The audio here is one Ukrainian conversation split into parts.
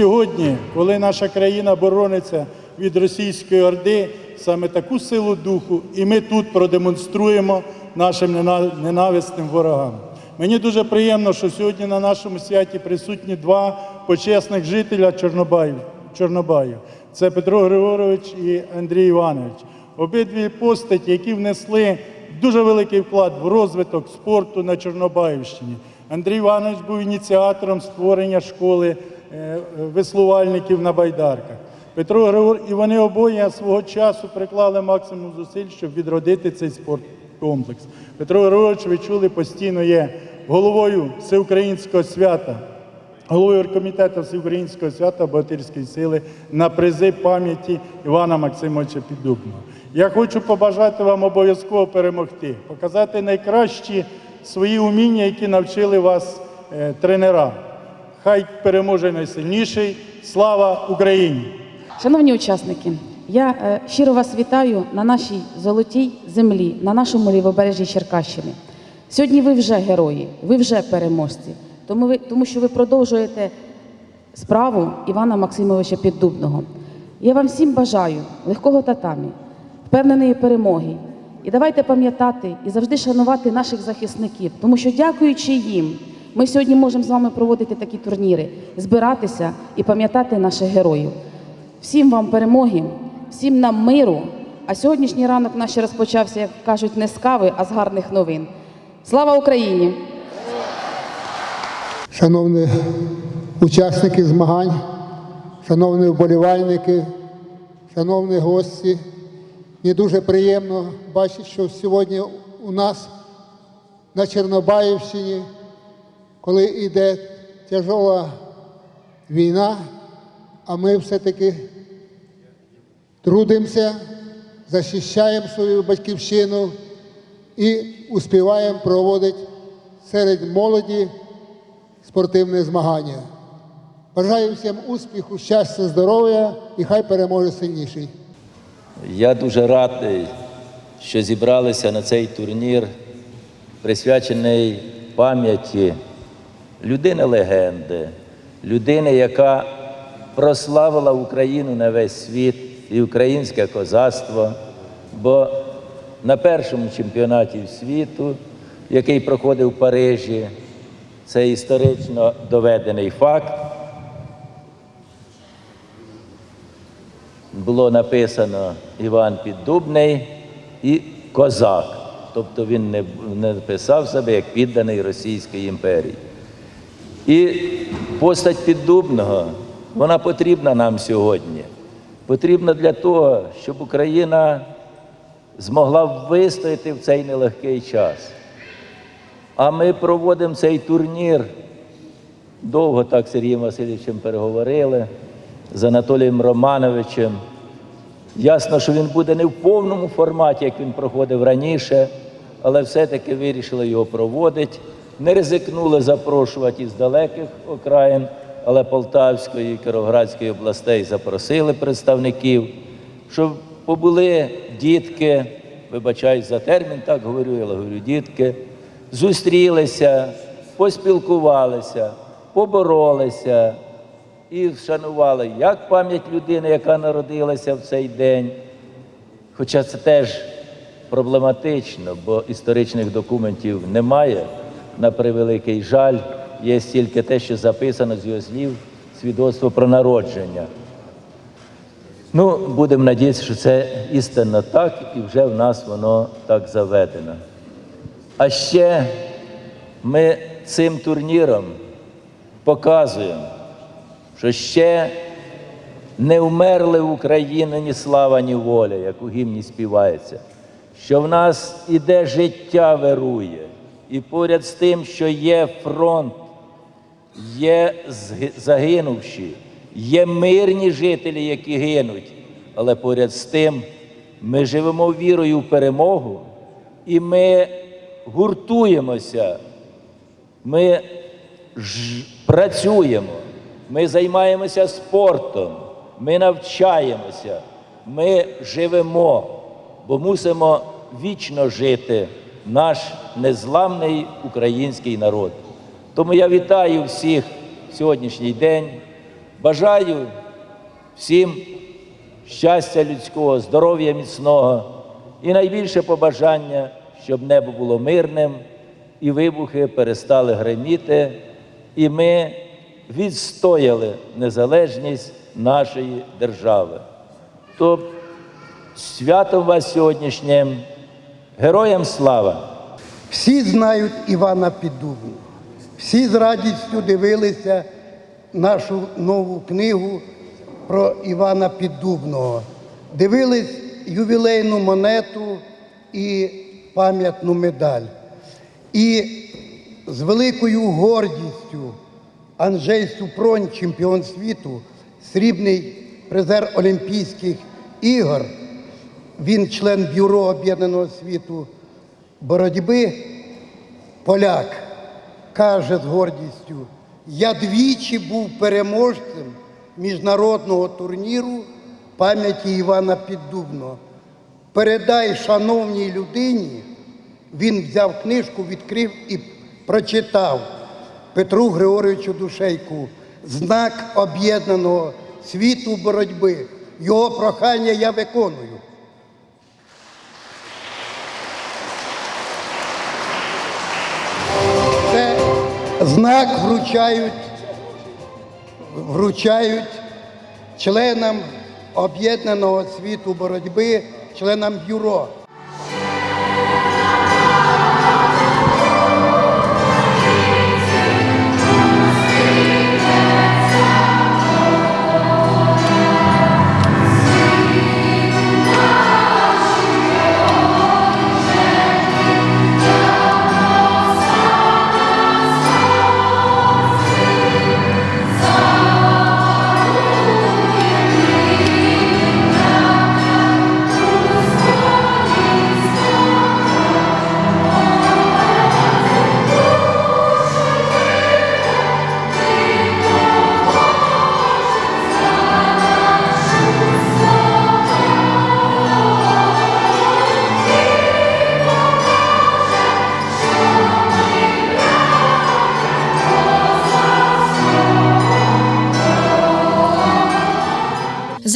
сьогодні, коли наша країна борониться від російської орди, саме таку силу духу, і ми тут продемонструємо нашим ненависним ворогам. Мені дуже приємно, що сьогодні на нашому святі присутні два почесних жителя Чорнобаю. Це Петро Григорович і Андрій Іванович. Обидві постаті, які внесли дуже великий вклад в розвиток спорту на Чорнобаївщині. Андрій Іванович був ініціатором створення школи веслувальників на байдарках. Петро Григор і вони обоє свого часу приклали максимум зусиль, щоб відродити цей спорткомплекс. Петро Григорович, ви чули, постійно є головою всеукраїнського свята, головою оргкомітету всеукраїнського свята Богатирської сили на призи пам'яті Івана Максимовича Піддубного. Я хочу побажати вам обов'язково перемогти, показати найкращі свої уміння, які навчили вас е, тренера. Хай переможе найсильніший. Слава Україні! Шановні учасники, я е, щиро вас вітаю на нашій золотій землі, на нашому лівобережжі Черкащини. Сьогодні ви вже герої, ви вже переможці, тому, ви, тому що ви продовжуєте справу Івана Максимовича Піддубного. Я вам всім бажаю легкого татамі, впевненої перемоги. І давайте пам'ятати і завжди шанувати наших захисників, тому що, дякуючи їм, ми сьогодні можемо з вами проводити такі турніри, збиратися і пам'ятати наших героїв. Всім вам перемоги, всім нам миру. А сьогоднішній ранок наш розпочався, як кажуть, не з кави, а з гарних новин. Слава Україні! Шановні учасники змагань, шановні вболівальники, шановні гості, мені дуже приємно бачити, що сьогодні у нас на Чорнобаївщині, коли йде тяжова війна, а ми все-таки трудимося, захищаємо свою батьківщину і успіваємо проводити серед молоді спортивне змагання. Бажаю всім успіху, щастя, здоров'я і хай переможе сильніший. Я дуже радий, що зібралися на цей турнір, присвячений пам'яті людини легенди, людини, яка прославила Україну на весь світ і українське козацтво. Бо на першому чемпіонаті світу, який проходив в Парижі, це історично доведений факт. було написано Іван Піддубний і козак. Тобто він не, не писав себе як підданий Російській імперії. І постать Піддубного, вона потрібна нам сьогодні. Потрібна для того, щоб Україна змогла вистояти в цей нелегкий час. А ми проводимо цей турнір. Довго так з Сергієм Васильовичем переговорили з Анатолієм Романовичем. Ясно, що він буде не в повному форматі, як він проходив раніше, але все-таки вирішили його проводити. Не ризикнули запрошувати із далеких окраїн, але Полтавської Кіровоградської областей запросили представників, щоб побули дітки, вибачаюсь за термін, так говорю, я говорю дітки, зустрілися, поспілкувалися, поборолися і вшанували як пам'ять людини, яка народилася в цей день. Хоча це теж проблематично, бо історичних документів немає. На превеликий жаль, є тільки те, що записано з його слів, свідоцтво про народження. Ну, будемо надіятися, що це істинно так, і вже в нас воно так заведено. А ще ми цим турніром показуємо, що ще не вмерли в Україні ні слава, ні воля, як у гімні співається, що в нас іде життя вирує, і поряд з тим, що є фронт, є загинувші, є мирні жителі, які гинуть, але поряд з тим ми живемо вірою в перемогу, і ми гуртуємося, ми ж працюємо, ми займаємося спортом, ми навчаємося, ми живемо, бо мусимо вічно жити наш незламний український народ. Тому я вітаю всіх в сьогоднішній день. Бажаю всім щастя людського, здоров'я міцного і найбільше побажання, щоб небо було мирним і вибухи перестали гриміти, і ми відстояли незалежність нашої держави. То святом вас сьогоднішнім, героям слава! Всі знають Івана Піддубного. Всі з радістю дивилися нашу нову книгу про Івана Піддубного. Дивились ювілейну монету і пам'ятну медаль. І з великою гордістю Анжей Супронь, чемпіон світу, срібний призер Олімпійських ігор, він член Бюро Об'єднаного світу боротьби, поляк, каже з гордістю, я двічі був переможцем міжнародного турніру пам'яті Івана Піддубного. Передай шановній людині, він взяв книжку, відкрив і прочитав Петру Григоровичу Душейку знак об'єднаного світу боротьби. Його прохання я виконую. Знак вручають, вручають членам об'єднаного світу боротьби, членам бюро.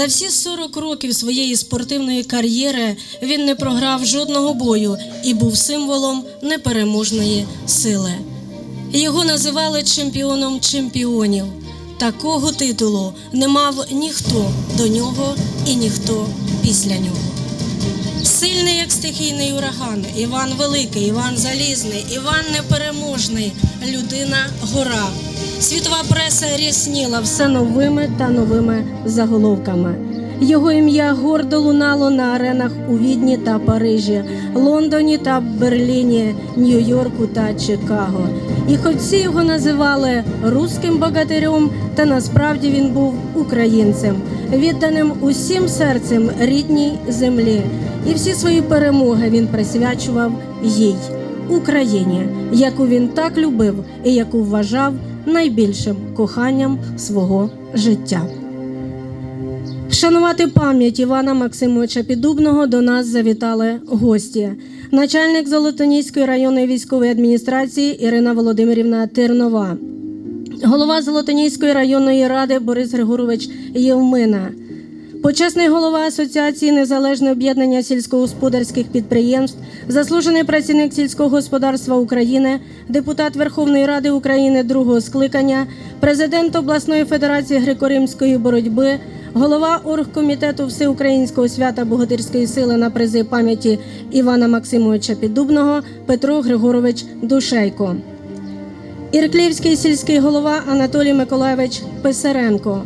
За всі 40 років своєї спортивної кар'єри він не програв жодного бою і був символом непереможної сили. Його називали чемпіоном чемпіонів. Такого титулу не мав ніхто до нього і ніхто після нього. Сильний, як стихійний ураган, Іван Великий, Іван Залізний, Іван Непереможний, людина гора. Світова преса рясніла все новими та новими заголовками. Його ім'я гордо лунало на аренах у Відні та Парижі, Лондоні та Берліні, Нью-Йорку та Чикаго. І хоч всі його називали руським богатирем, та насправді він був українцем, відданим усім серцем рідній землі. І всі свої перемоги він присвячував їй, Україні, яку він так любив і яку вважав найбільшим коханням свого життя. Вшанувати пам'ять Івана Максимовича Піддубного до нас завітали гості. Начальник Золотоніської районної військової адміністрації Ірина Володимирівна Тернова, голова Золотоніської районної ради Борис Григорович Євмина, почесний голова Асоціації Незалежне об'єднання сільськогосподарських підприємств, заслужений працівник сільського господарства України, депутат Верховної Ради України другого скликання, президент обласної федерації греко-римської боротьби, голова оргкомітету Всеукраїнського свята Богатирської сили на призи пам'яті Івана Максимовича Піддубного Петро Григорович Душейко. Ірклівський сільський голова Анатолій Миколаєвич Писаренко,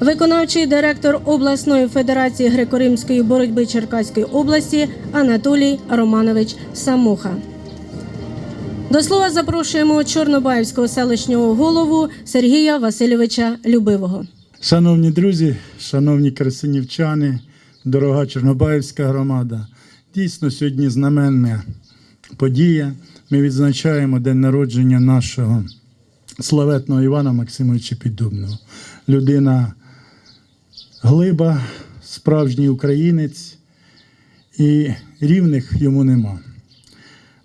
виконавчий директор обласної федерації греко-римської боротьби Черкаської області Анатолій Романович Самуха. До слова запрошуємо Чорнобаївського селищного голову Сергія Васильовича Любивого. Шановні друзі, шановні красинівчани, дорога Чорнобаївська громада. Дійсно, сьогодні знаменна подія. Ми відзначаємо день народження нашого славетного Івана Максимовича Піддубного. Людина глиба, справжній українець, і рівних йому нема.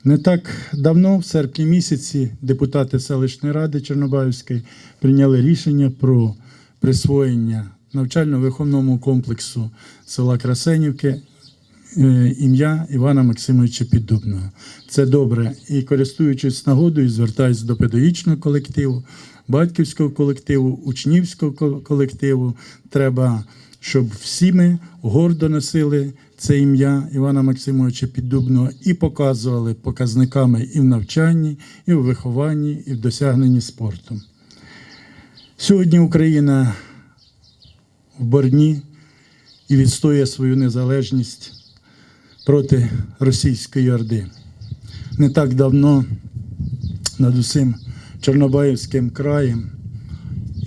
Не так давно, в серпні місяці, депутати селищної ради Чорнобаївської прийняли рішення про присвоєння навчально-виховному комплексу села Красенівки е, ім'я Івана Максимовича Піддубного. Це добре. І користуючись нагодою, звертаюся до педагогічного колективу, батьківського колективу, учнівського колективу. Треба, щоб всі ми гордо носили це ім'я Івана Максимовича Піддубного і показували показниками і в навчанні, і в вихованні, і в досягненні спорту. Сьогодні Україна в борні і відстоює свою незалежність проти російської орди. Не так давно над усім Чорнобаївським краєм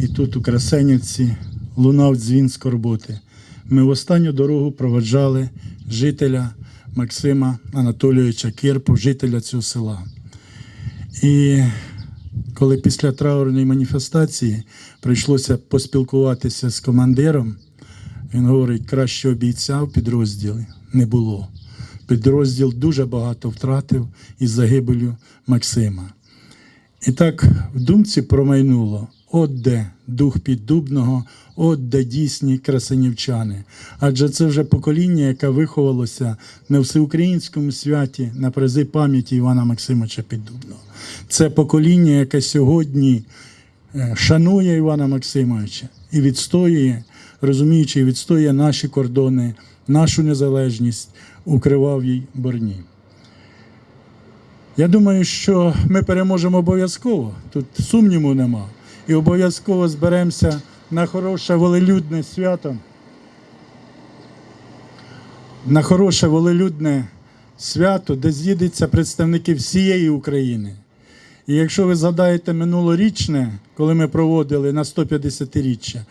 і тут у Красенівці лунав дзвін скорботи. Ми в останню дорогу проводжали жителя Максима Анатолійовича Кирпу, жителя цього села. І коли після траурної маніфестації прийшлося поспілкуватися з командиром, він говорить, краще бійця в підрозділі не було. Підрозділ дуже багато втратив із загибелю Максима. І так в думці промайнуло, от де дух піддубного, от де дійсні красенівчани. Адже це вже покоління, яке виховалося на всеукраїнському святі на призи пам'яті Івана Максимовича Піддубного. Це покоління, яке сьогодні е, шанує Івана Максимовича і відстоює, розуміючи, відстоює наші кордони, нашу незалежність у кривавій борні. Я думаю, що ми переможемо обов'язково. Тут сумніву нема. І обов'язково зберемося на хороше волелюдне свято. На хороше волелюдне свято, де з'їдуться представники всієї України. І якщо ви згадаєте минулорічне, коли ми проводили на 150-річчя,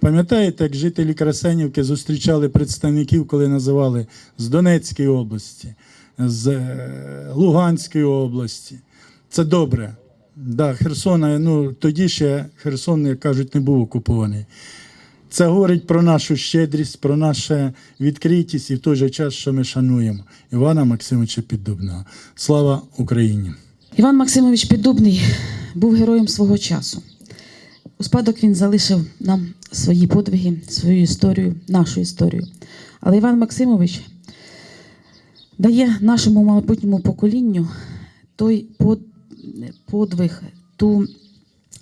пам'ятаєте, як жителі Красенівки зустрічали представників, коли називали з Донецької області, з е, Луганської області. Це добре. Да, Херсона, ну тоді ще Херсон, як кажуть, не був окупований. Це говорить про нашу щедрість, про нашу відкритість і в той же час, що ми шануємо Івана Максимовича Піддубного. Слава Україні! Іван Максимович Піддубний був героєм свого часу. У спадок він залишив нам свої подвиги, свою історію, нашу історію. Але Іван Максимович дає нашому майбутньому поколінню той подвиг, ту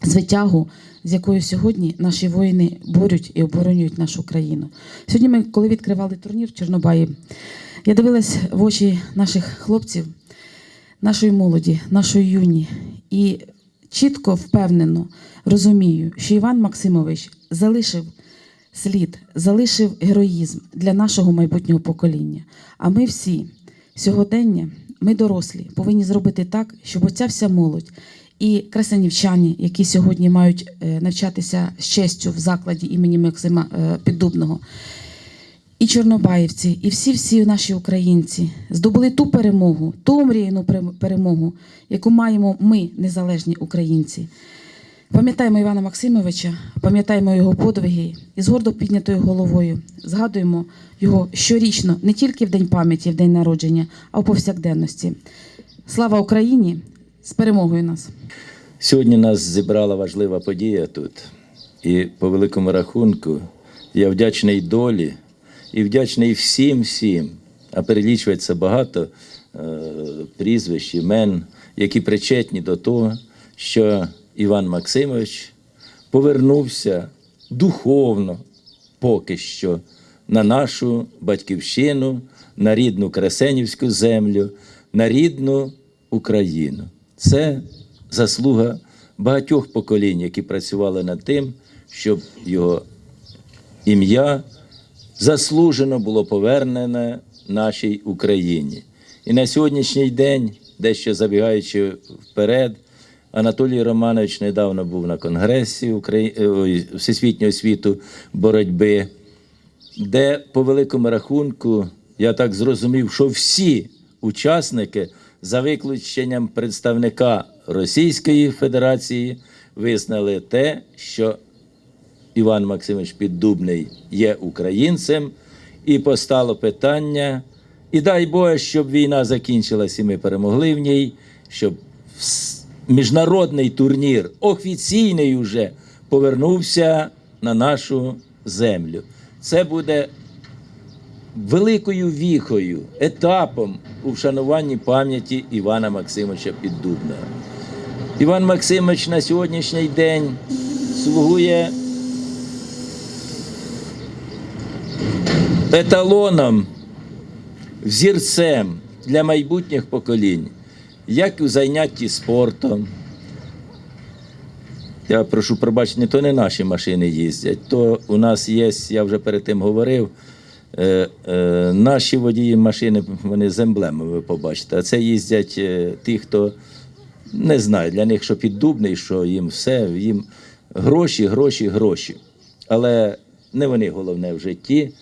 звитягу, з якою сьогодні наші воїни борють і оборонюють нашу країну. Сьогодні ми, коли відкривали турнір в Чорнобаї, я дивилась в очі наших хлопців, нашої молоді, нашої юні, і чітко впевнено розумію, що Іван Максимович залишив слід, залишив героїзм для нашого майбутнього покоління. А ми всі сьогодення, ми дорослі, повинні зробити так, щоб оця вся молодь і красенівчані, які сьогодні мають е, навчатися з честю в закладі імені Максима е, Піддубного, і чорнобаївці, і всі-всі наші українці здобули ту перемогу, ту омріяну перем- перемогу, яку маємо ми, незалежні українці. Пам'ятаємо Івана Максимовича, пам'ятаємо його подвиги і з гордо піднятою головою згадуємо його щорічно, не тільки в День пам'яті, в день народження, а в повсякденності. Слава Україні! З перемогою нас! Сьогодні нас зібрала важлива подія тут. І по великому рахунку я вдячний долі і вдячний всім всім. А перелічується багато е, прізвищ, імен, які причетні до того, що Іван Максимович повернувся духовно поки що на нашу батьківщину, на рідну Красенівську землю, на рідну Україну. Це заслуга багатьох поколінь, які працювали над тим, щоб його ім'я заслужено було повернене нашій Україні. І на сьогоднішній день, дещо забігаючи вперед, Анатолій Романович недавно був на конгресі Украї... Всесвітнього світу боротьби, де по великому рахунку я так зрозумів, що всі учасники, за виключенням представника Російської Федерації, визнали те, що Іван Максимович Піддубний є українцем, і постало питання. І дай Боже, щоб війна закінчилась і ми перемогли в ній, щоб міжнародний турнір, офіційний уже, повернувся на нашу землю. Це буде великою віхою, етапом у вшануванні пам'яті Івана Максимовича Піддубного. Іван Максимович на сьогоднішній день слугує еталоном, взірцем для майбутніх поколінь, як у зайнятті спортом. Я прошу пробачення, то не наші машини їздять. То у нас є, я вже перед тим говорив, е, е, наші водії машини, вони з емблемами, ви побачите. А це їздять е, ті, хто не знаю, для них що піддубний, що їм все, їм гроші, гроші, гроші. Але не вони головне в житті,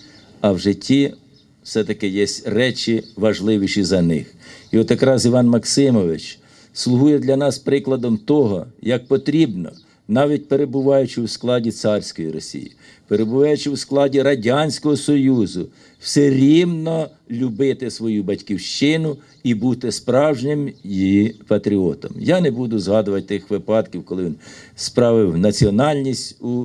а в житті все-таки є речі важливіші за них. І от якраз Іван Максимович слугує для нас прикладом того, як потрібно, навіть перебуваючи у складі царської Росії, перебуваючи у складі Радянського Союзу, все рівно любити свою батьківщину і бути справжнім її патріотом. Я не буду згадувати тих випадків, коли він справив національність у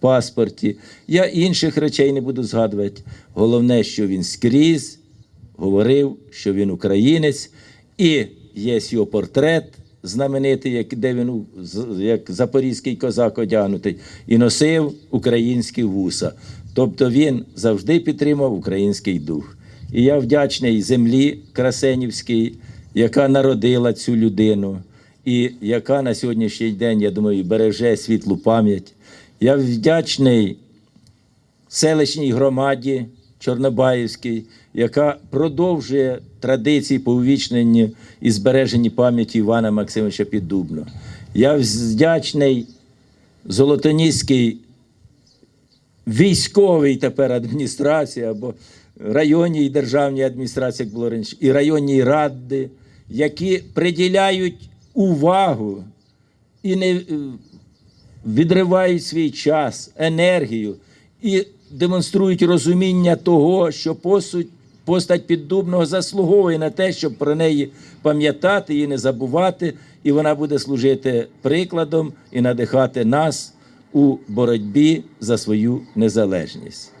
паспорті. Я інших речей не буду згадувати. Головне, що він скрізь говорив, що він українець, і є його портрет знаменитий, як, де він як запорізький козак одягнутий, і носив українські вуса. Тобто він завжди підтримав український дух. І я вдячний землі Красенівській, яка народила цю людину, і яка на сьогоднішній день, я думаю, береже світлу пам'ять. Я вдячний селищній громаді Чорнобаївській, яка продовжує традиції по увічненню і збереженні пам'яті Івана Максимовича Піддубного. Я вдячний Золотоніській військовій тепер адміністрації або районній державній адміністрації, як було раніше, і районній ради, які приділяють увагу і не відривають свій час, енергію і демонструють розуміння того, що посуть, постать піддубного заслуговує на те, щоб про неї пам'ятати і не забувати, і вона буде служити прикладом і надихати нас у боротьбі за свою незалежність.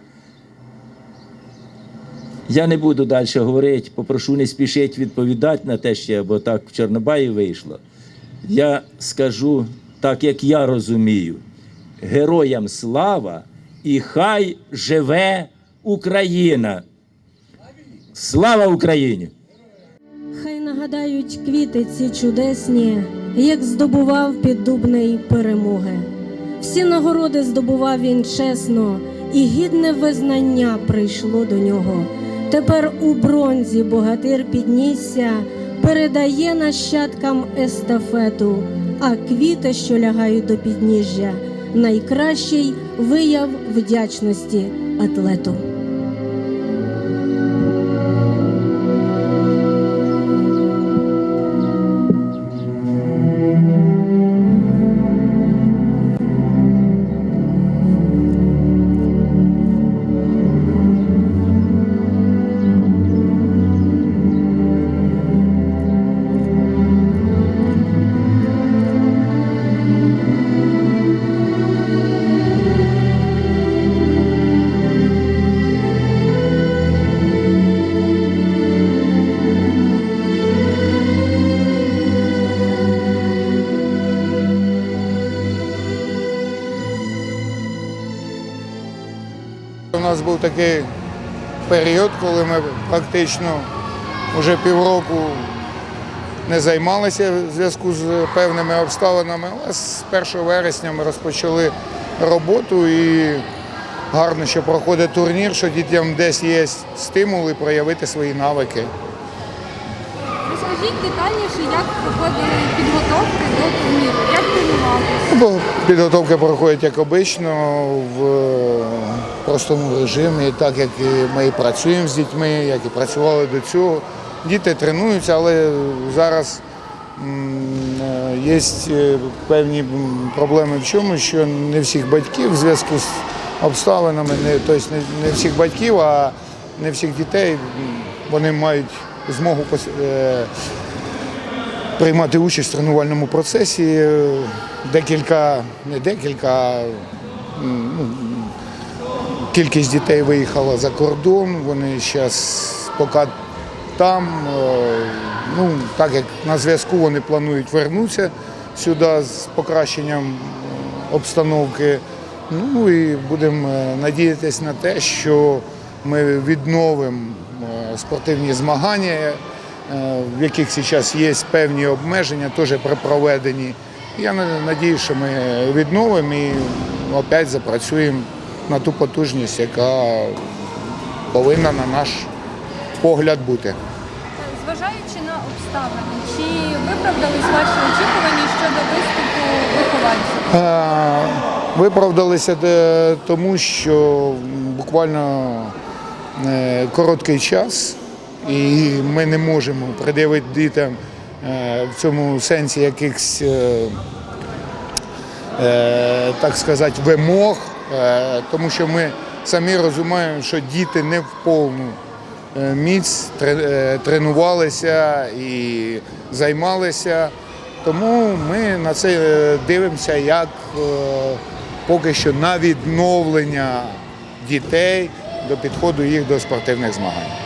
Я не буду далі говорити, попрошу не спішити відповідати на те ще, бо так в Чорнобаї вийшло. Я скажу так, як я розумію: героям слава і хай живе Україна. Слава Україні! Хай нагадають квіти ці чудесні, як здобував піддубний перемоги. Всі нагороди здобував він чесно, і гідне визнання прийшло до нього. Тепер у бронзі богатир піднісся, передає нащадкам естафету, а квіти, що лягають до підніжжя, найкращий вияв вдячності атлету. Такий період, коли ми практично вже півроку не займалися в зв'язку з певними обставинами, але з 1 вересня ми розпочали роботу і гарно, що проходить турнір, що дітям десь є стимули проявити свої навики. Розкажіть детальніше, як проходили підготовки до турніру, як тренувалися? Підготовка проходить як обично в е, простому режимі, так як і ми працюємо з дітьми, як і працювали до цього. Діти тренуються, але зараз є певні проблеми в чому, що не всіх батьків в зв'язку з обставинами, не, тобто не всіх батьків, а не всіх дітей вони мають змогу е, приймати участь в тренувальному процесі. Декілька, не декілька, ну, кількість дітей виїхала за кордон, вони зараз поки там. Е, Ну, так як на зв'язку вони планують вернутися сюди з покращенням обстановки. Ну і будемо е, надіятися на те, що ми відновимо спортивні змагання, е, в яких зараз є певні обмеження, теж при проведенні. Я сподіваюся, що ми відновимо і опять запрацюємо на ту потужність, яка повинна на наш погляд бути. Зважаючи на обставини, чи виправдались ваші очікування щодо виступу вихованців? Е, Виправдалися е, тому, що буквально короткий час, і ми не можемо пред'явити дітям е, в цьому сенсі якихось, е, е, так сказати, вимог, е, тому що ми самі розуміємо, що діти не в повну е, міць е, тренувалися і займалися. Тому ми на це е, дивимося як е, поки що на відновлення дітей до підходу їх до спортивних змагань.